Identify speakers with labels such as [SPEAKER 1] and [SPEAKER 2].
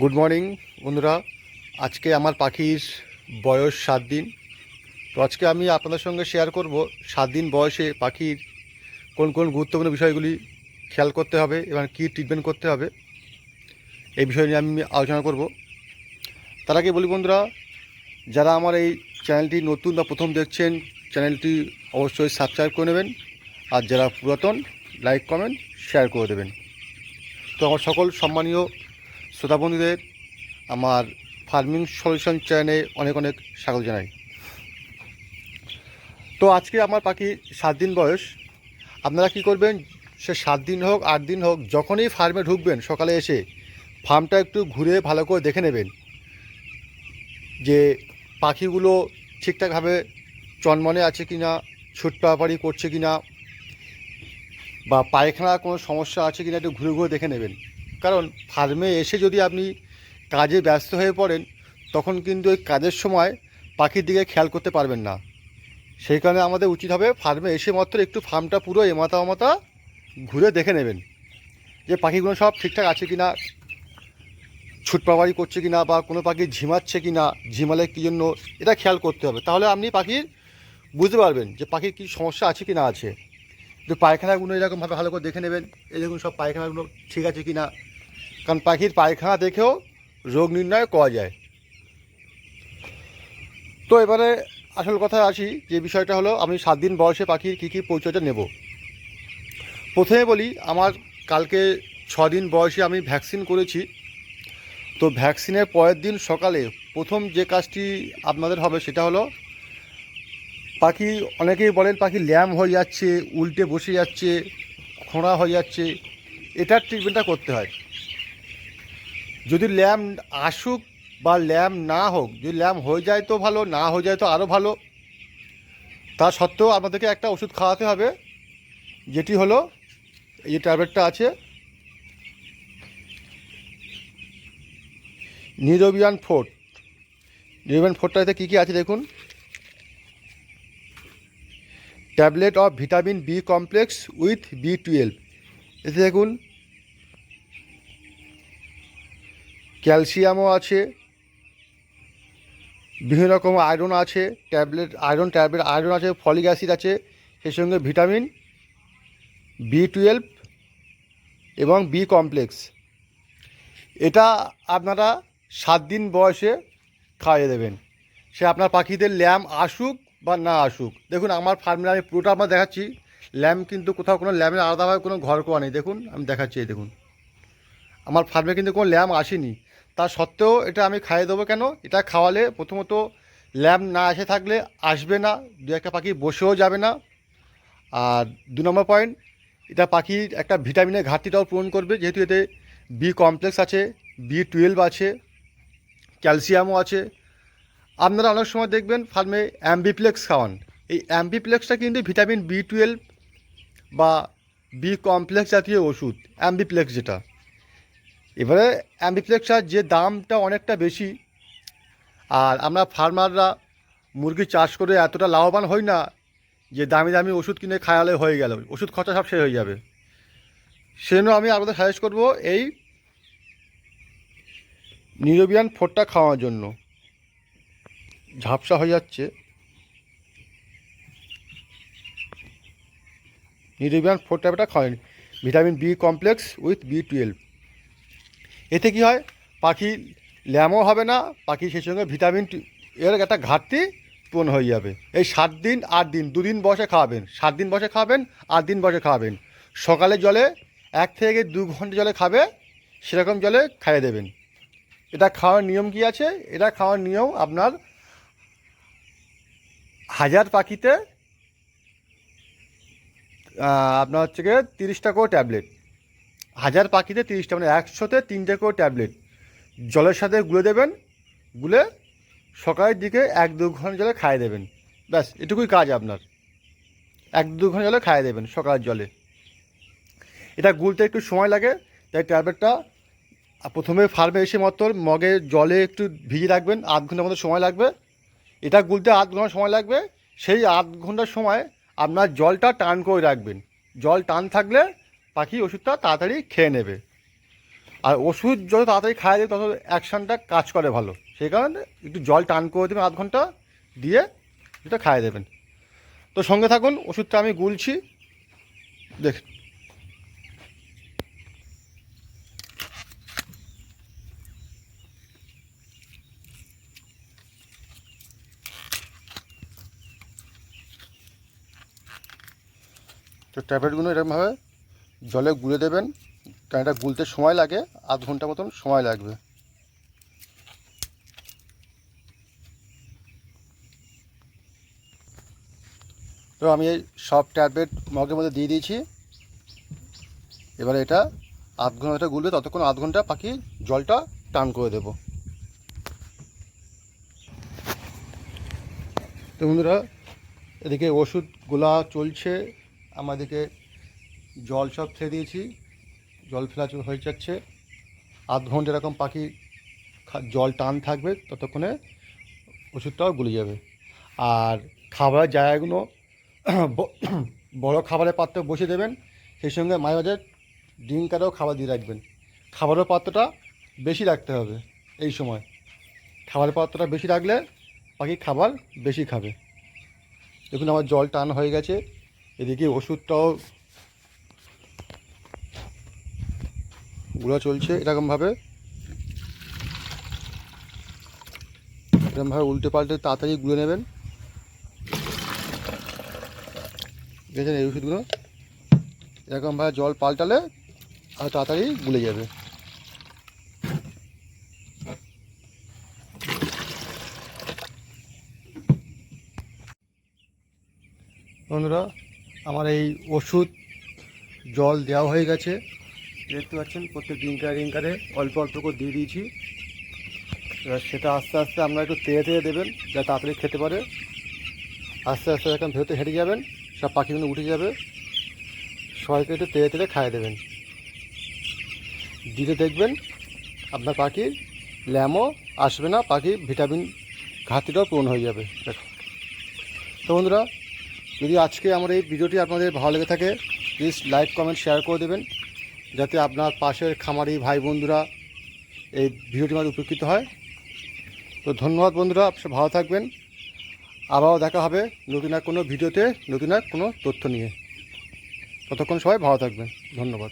[SPEAKER 1] Good morning বন্ধুরা। আজকে আমার পাখির বয়স সাত দিন। তো আজকে আমি আপনাদের সঙ্গে শেয়ার করব সাত দিন বয়সে পাখির কোন কোন গুরুত্বপূর্ণ বিষয়গুলি খেয়াল করতে হবে এবং কী ট্রিটমেন্ট করতে হবে। এই বিষয় নিয়ে আমি আলোচনা করব। তার আগে বলি বন্ধুরা, যারা আমার এই চ্যানেলটি নতুন বা প্রথম দেখছেন চ্যানেলটি অবশ্যই সাবস্ক্রাইব করে নেবেন। আর যারা পুরাতন লাইক কমেন্ট শেয়ার করে দেবেন। তো আমার সকল সম্মানীয় শ্রোতা বন্ধুদের আমার ফার্মিং সলিউশন চ্যানেলে অনেক অনেক স্বাগত জানাই। তো আজকে আমার পাখি সাত দিন বয়স। আপনারা কি করবেন? সে সাত দিন হোক, আট দিন হোক, যখনই ফার্মে ঢুকবেন, সকালে এসে ফার্মটা একটু ঘুরে ভালো করে দেখে নেবেন যে পাখিগুলো ঠিকঠাকভাবে চনমনে আছে কি না ছুটপাড়াপাড়ি করছে কি না বা পায়খানার কোনো সমস্যা আছে কি না একটু ঘুরে ঘুরে দেখে নেবেন। কারণ ফার্মে এসে যদি আপনি কাজে ব্যস্ত হয়ে পড়েন, তখন কিন্তু ওই কাজের সময় পাখির দিকে খেয়াল করতে পারবেন না। সেই কারণে আমাদের উচিত হবে ফার্মে এসে মাত্র একটু ফার্মটা পুরো এমাতা ওমাতা ঘুরে দেখে নেবেন যে পাখিগুলো সব ঠিকঠাক আছে কি না ছুটপাবাড়ি করছে কি না বা কোনো পাখি ঝিমাচ্ছে কি না ঝিমালে কী জন্য, এটা খেয়াল করতে হবে। তাহলে আপনি পাখির বুঝতে পারবেন যে পাখির কী সমস্যা আছে কি না আছে। যে পায়খানাগুলো এরকমভাবে ভালো করে দেখে নেবেন দেখুন সব পায়খানাগুলো ঠিক আছে কি না কারণ পাখির পায়খানা দেখেও রোগ নির্ণয় করা যায়। তো এবারে আসল কথা আসি, যে বিষয়টা হলো আমি সাত দিন বয়সে পাখির কী কী পরিচর্যা নেব। প্রথমে বলি, আমার কালকে ছ দিন বয়সে আমি ভ্যাকসিন করেছি। তো ভ্যাকসিনের পরের দিন সকালে প্রথম যে কাজটি আপনাদের হবে সেটা হলো, পাখি অনেকেই বলেন পাখি ল্যাম হয়ে যাচ্ছে, উল্টে বসে যাচ্ছে, খোঁড়া হয়ে যাচ্ছে, এটার ট্রিটমেন্টটা করতে হয়। যদি ল্যাম আসুক বা ল্যাম না হোক, যদি ল্যাম হয়ে যায় তো ভালো, না হয়ে যায় তো আরও ভালো। তা সত্ত্বেও আপনাদেরকে একটা ওষুধ খাওয়াতে হবে, যেটি হলো এই যে ট্যাবলেটটা আছে। নিরোবিয়ান ফোর্ট নিরোবিয়ান ফোর্টটাতে কী কী আছে দেখুন। Tablet of vitamin B complex with B twelve. এতে দেখুন ক্যালসিয়ামও আছে, বিভিন্ন রকম আয়রন আছে ট্যাবলেট আয়রন ট্যাবলেট আয়রন আছে ফলিক অ্যাসিড আছে, সেই সঙ্গে ভিটামিন বি টুয়েলভ এবং বি কমপ্লেক্স এটা আপনারা সাত দিন বয়সে খাইয়ে দেবেন। সে আপনার পাখিদের ল্যাম আসুক বা না আসুক। দেখুন, আমার ফার্মে আমি পুরোটা আপনার দেখাচ্ছি। ল্যাম্প কিন্তু কোথাও কোনো ল্যামের আলাদাভাবে কোনো ঘর কোয়া নেই। দেখুন, আমি দেখাচ্ছি দেখুন। আমার ফার্মে কিন্তু কোনো ল্যাম্প আসেনি। তা সত্ত্বেও এটা আমি খাইয়ে দেবো কেন? এটা খাওয়ালে প্রথমত ল্যাম্প না এসে থাকলে আসবে না, দু একটা পাখি বসেও যাবে না। আর দু নম্বর পয়েন্ট এটা পাখির একটা ভিটামিনের ঘাটতিটাও পূরণ করবে, যেহেতু এতে বি কমপ্লেক্স আছে বি টুয়েলভ আছে ক্যালসিয়ামও আছে। আপনারা অনেক সময় দেখবেন ফার্মে অ্যাম্বিপ্লেক্স খাওয়ান। এই অ্যাম্বিপ্লেক্সটা কিন্তু ভিটামিন বি টুয়েলভ বা বি কমপ্লেক্স জাতীয় ওষুধ অ্যাম্বিপ্লেক্স যেটা। এবারে অ্যাম্বিপ্লেক্সটার যে দামটা অনেকটা বেশি, আর আমরা ফার্মাররা মুরগি চাষ করে এতটা লাভবান হই না যে দামি দামি ওষুধ কিনে খাওয়ালে হয়ে গেল, ওষুধ খরচা সব শেষ হয়ে যাবে। সেজন্য আমি আপনাদের সাজেস্ট করব এই নিরোবিয়ান ফোরটা খাওয়ার জন্য। ঝাপসা হয়ে যাচ্ছে। নিউট্রিবিয়ান ফোর ট্যাবলেটটা খাওয়ান vitamin B complex with B twelve. এতে কী হয়? পাখি ল্যামও হবে না, পাখি সেই সঙ্গে ভিটামিন এর একটা ঘাটতি পূরণ হয়ে যাবে। এই সাত দিন, আট দিন, দুদিন বসে খাওয়াবেন সাত দিন বসে খাওয়াবেন আট দিন বসে খাওয়াবেন সকালে জলে এক থেকে দু ঘণ্টা জলে খাবে, সেরকম জলে খাইয়ে দেবেন। এটা খাওয়ার নিয়ম কি আছে? এটা খাওয়ার নিয়ম আপনার হাজার পাখিতে আপনার হচ্ছে গিয়ে তিরিশটা করে ট্যাবলেট। হাজার পাখিতে তিরিশটা মানে একশোতে তিনটে করে ট্যাবলেট। জলের সাথে গুলে দেবেন, গুলে সকালের দিকে এক দু ঘণ্টা জলে খাইয়ে দেবেন। ব্যাস, এটুকুই কাজ আপনার। এক দু ঘণ্টা জলে খাইয়ে দেবেন সকালের জলে। এটা গুলতে একটু সময় লাগে, তাই ট্যাবলেটটা প্রথমে ফার্মে এসে মাত্র মগে জলে একটু ভিজিয়ে রাখবেন, আধ ঘণ্টার মতো সময় লাগবে। এটা গুলতে আধ ঘণ্টা সময় লাগবে, সেই আধ ঘণ্টার সময় আপনার জলটা টান করে রাখবেন। জল টান থাকলে পাখি ওষুধটা তাড়াতাড়ি খেয়ে নেবে। আর ওষুধ যত তাড়াতাড়ি খাওয়া যায়, তত অ্যাকশানটা কাজ করে ভালো। সেই কারণে একটু জল টান করে দেবেন আধ ঘণ্টা দিয়ে এটা খাইয়ে দেবেন। তো সঙ্গে থাকুন, ওষুধটা আমি গুলছি। দেখ তো ট্যাবলেটগুলো এরকমভাবে জলে গুলে দেবেন। কারণ এটা গুলতে সময় লাগে, আধ ঘণ্টা মতন সময় লাগবে। তো আমি এই সব ট্যাবলেট মগের মধ্যে দিয়ে দিয়েছি। এবারে এটা আধ ঘণ্টা গুলবে ততক্ষণ আধ ঘণ্টা পাখি জলটা টান করে দেব। তো বন্ধুরা, এদিকে ওষুধগুলা চলছে, আমাদেরকে জল সব ফেলে দিয়েছি, জল ফেলা হয়ে যাচ্ছে। আধ ঘণ্টা এরকম পাখি জল টান থাকবে, ততক্ষণে ওষুধটাও গুলে যাবে। আর খাবারের জায়গাগুলো বড় খাবারের পাত্র বসিয়ে দেবেন, সেই সঙ্গে মাঝে মাঝে ড্রিঙ্কারেও খাবার দিয়ে রাখবেন। খাবারের পাত্রটা বেশি রাখতে হবে এই সময়। খাবারের পাত্রটা বেশি রাখলে পাখি খাবার বেশি খাবে। দেখুন আমার জল টান হয়ে গেছে, এদিকে ওষুধটাও গুঁড়া চলছে এরকমভাবে। এরকমভাবে উল্টে পাল্টে তাড়াতাড়ি গুলে নেবেন। দেখেছেন এই ওষুধগুলো। এরকমভাবে জল পাল্টালে আর তাড়াতাড়ি গুলে যাবে। বন্ধুরা, আমার এই ওষুধ জল দেওয়া হয়ে গেছে। দেখতে পাচ্ছেন, প্রত্যেক ডিঙ্কারে ডিঙ্কারে অল্প অল্প করে দিয়ে দিয়েছি। এবার সেটা আস্তে আস্তে আপনারা একটু তেড়ে তেড়ে দেবেন, যা তাড়াতাড়ি খেতে পারে। আস্তে আস্তে যখন ভেতরে হেঁটে যাবেন, সব পাখিগুলো উঠে যাবে। সবাইকে একটু তেড়ে তেড়ে খাইয়ে দেবেন। দিতে দেখবেন আপনার পাখির ল্যামও আসবে না, পাখি ভিটামিন ঘাটতিটাও পূরণ হয়ে যাবে। দেখো। তো বন্ধুরা, যদি আজকে আমার এই ভিডিওটি আপনাদের ভালো লেগে থাকে প্লিজ লাইক কমেন্ট শেয়ার করে দেবেন। যাতে আপনার পাশের খামারি ভাই বন্ধুরা এই ভিডিওটি মাঝে উপকৃত হয়। তো ধন্যবাদ বন্ধুরা সব ভালো থাকবেন। আবারও দেখা হবে নতুন এক কোনো ভিডিওতে, নতুন এক কোনো তথ্য নিয়ে। ততক্ষণ সবাই ভালো থাকবেন। ধন্যবাদ।